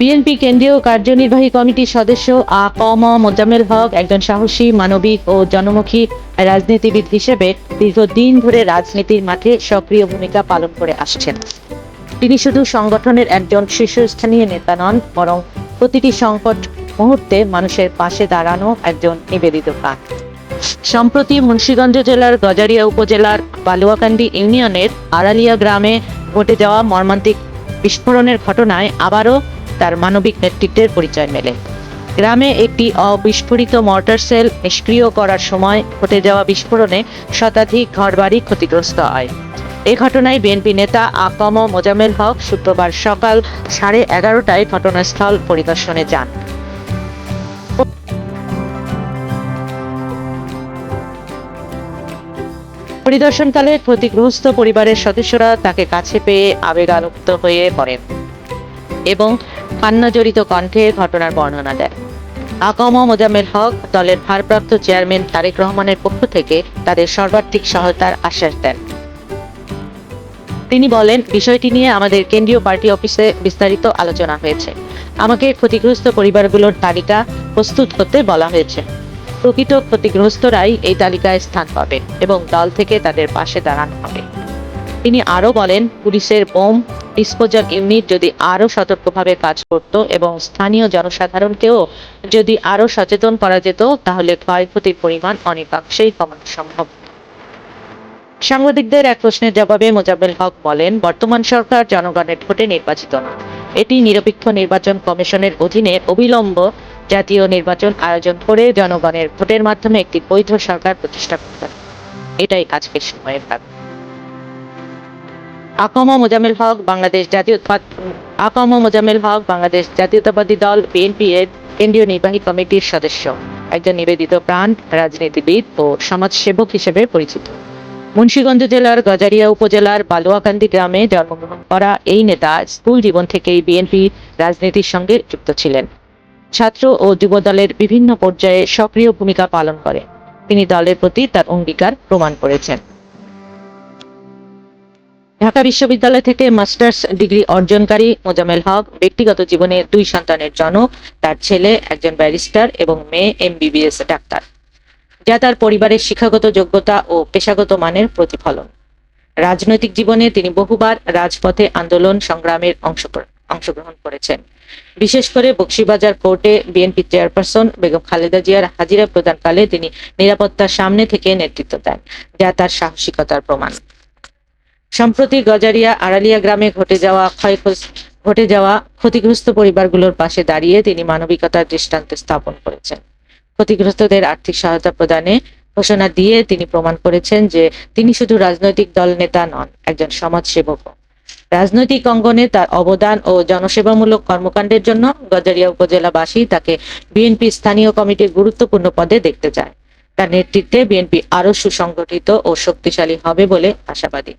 BNP কেন্দ্রীয় কার্যনির্বাহী কমিটির সদস্য আ ক ম মোজাম্মেল হক একজন সাহসী, মানবিক ও জনমুখী রাজনীতিবিদ হিসেবে দীর্ঘদিন ধরে রাজনীতির মাঠে সক্রিয় ভূমিকা পালন করে আসছেন। তিনি শুধু সংগঠনের একজন শীর্ষস্থানীয় নেতা নন, বরং প্রতিটি সংকট মুহূর্তে মানুষের পাশে দাঁড়ানো একজন নিবেদিত প্রাণ। সম্প্রতি মুন্সীগঞ্জ জেলার গজারিয়া উপজেলার বালুয়াকান্দি ইউনিয়নের আড়ালিয়া গ্রামে ঘটে যাওয়া মর্মান্তিক বিস্ফোরণের ঘটনায় আবারও তার মানবিক নেতৃত্বের পরিচয় মেলে। গ্রামে একটি অবিস্ফোরিত মর্টার সেল নিষ্ক্রিয় করার সময় ঘটে যাওয়া বিস্ফোরণে শতাধিক ঘরবাড়ি ক্ষতিগ্রস্ত হয়। এ ঘটনায় বিএনপি নেতা আকম মোজামেল হক শুক্রবার সকাল সাড়ে এগারোটায় ঘটনাস্থল পরিদর্শনে যান। পরিদর্শনকালে ক্ষতিগ্রস্ত পরিবারের সদস্যরা তাকে কাছে পেয়ে আবেগানুক্ত হয়ে পড়েন এবং কান্নাজড়িত কণ্ঠে ঘটনার বর্ণনা দেন আকম মোজাম্মেল হক দলের ভারপ্রাপ্ত চেয়ারম্যান তারেক রহমানের পক্ষ থেকে তাদের সর্বাত্মিক সহায়তার আশ্বাস দেন। তিনি বলেন, বিষয়টি নিয়ে আমাদের কেন্দ্রীয় পার্টি অফিসে বিস্তারিত আলোচনা হয়েছে। আমাকে ক্ষতিগ্রস্ত পরিবারগুলোর তালিকা প্রস্তুত করতে বলা হয়েছে। প্রকৃত ক্ষতিগ্রস্তরাই এই তালিকায় স্থান পাবে এবং দল থেকে তাদের পাশে দাঁড়ানো হবে। তিনি আরও বলেন, পুলিশের বোম ডিসপোজাল ইউনিট যদি আরও সতর্কভাবে কাজ করত এবং স্থানীয় জনসাধারণকেও যদি আরও সচেতন করা যেত, তাহলে ক্ষয়ক্ষতির পরিমাণ অনেকাংশেই কমানো সম্ভব। সাংবাদিকদের এক প্রশ্নের জবাবে মোজাম্মেল হক বলেন, বর্তমান সরকার জনগণের ভোটে নির্বাচিত না। এটি নিরপেক্ষ নির্বাচন কমিশনের অধীনে অবিলম্ব জাতীয় নির্বাচন আয়োজন করে জনগণের ভোটের মাধ্যমে একটি বৈধ সরকার প্রতিষ্ঠা করতে। এটাই আজকের সময়ের দাবি আকম মোজাম্মেল হক, বাংলাদেশ জাতীয় আকম মোজাম্মেল হক, বাংলাদেশ জাতীয়তাবাদী দল, বিএনপি এর কেন্দ্রীয় নির্বাহী কমিটির সদস্য। একজন নিবেদিত প্রাণ, রাজনীতিবিদ ও সমাজসেবক হিসেবে পরিচিত। মুন্সীগঞ্জ জেলার গজারিয়া উপজেলার বালুয়াকান্দি গ্রামে জন্মগ্রহণ করা এই নেতা স্কুল জীবন থেকেই বিএনপি রাজনীতির সঙ্গে যুক্ত ছিলেন। ছাত্র ও যুব দলের বিভিন্ন পর্যায়ে সক্রিয় ভূমিকা পালন করে তিনি দলের প্রতি তার অঙ্গীকার প্রমাণ করেছেন। ঢাকা বিশ্ববিদ্যালয় থেকে মাস্টার্স ডিগ্রি অর্জনকারী মোজামেল হক ব্যক্তিগত জীবনে দুই সন্তানের জনক। তার ছেলে একজন ব্যারিস্টার এবং মেয়ে এমবিবিএস ডাক্তার, যা তার পরিবারের শিক্ষাগত যোগ্যতা ও পেশাগত মানের প্রতিফলন। রাজনৈতিক জীবনে তিনি বহুবার রাজপথে আন্দোলন সংগ্রামের অংশ অংশগ্রহণ করেছেন। বিশেষ করে বক্সিবাজার কোর্টে বিএনপি চেয়ারপারসন বেগম খালেদা জিয়ার হাজিরা প্রদানকালে তিনি নিরাপত্তার সামনে থেকে নেতৃত্ব দেন, যা তার সাহসিকতার প্রমাণ। সম্প্রতি গজারিয়া আড়ালিয়া গ্রামে ঘটে যাওয়া ঘটে যাওয়া ক্ষতিগ্রস্ত পরিবারগুলোর পাশে দাঁড়িয়ে তিনি মানবিকতার দৃষ্টান্ত স্থাপন করেছেন। ক্ষতিগ্রস্তদের আর্থিক সহায়তা প্রদানে ঘোষণা দিয়ে তিনি প্রমাণ করেছেন যে তিনি শুধু রাজনৈতিক দল নেতা নন, একজন সমাজসেবক। রাজনৈতিক অঙ্গনে তার অবদান ও জনসেবামূলক কর্মকাণ্ডের জন্য গজারিয়া উপজেলাবাসী তাকে বিএনপি স্থানীয় কমিটির গুরুত্বপূর্ণ পদে দেখতে চায়। তার নেতৃত্বে বিএনপি আরও সুসংগঠিত ও শক্তিশালী হবে বলে আশাবাদী।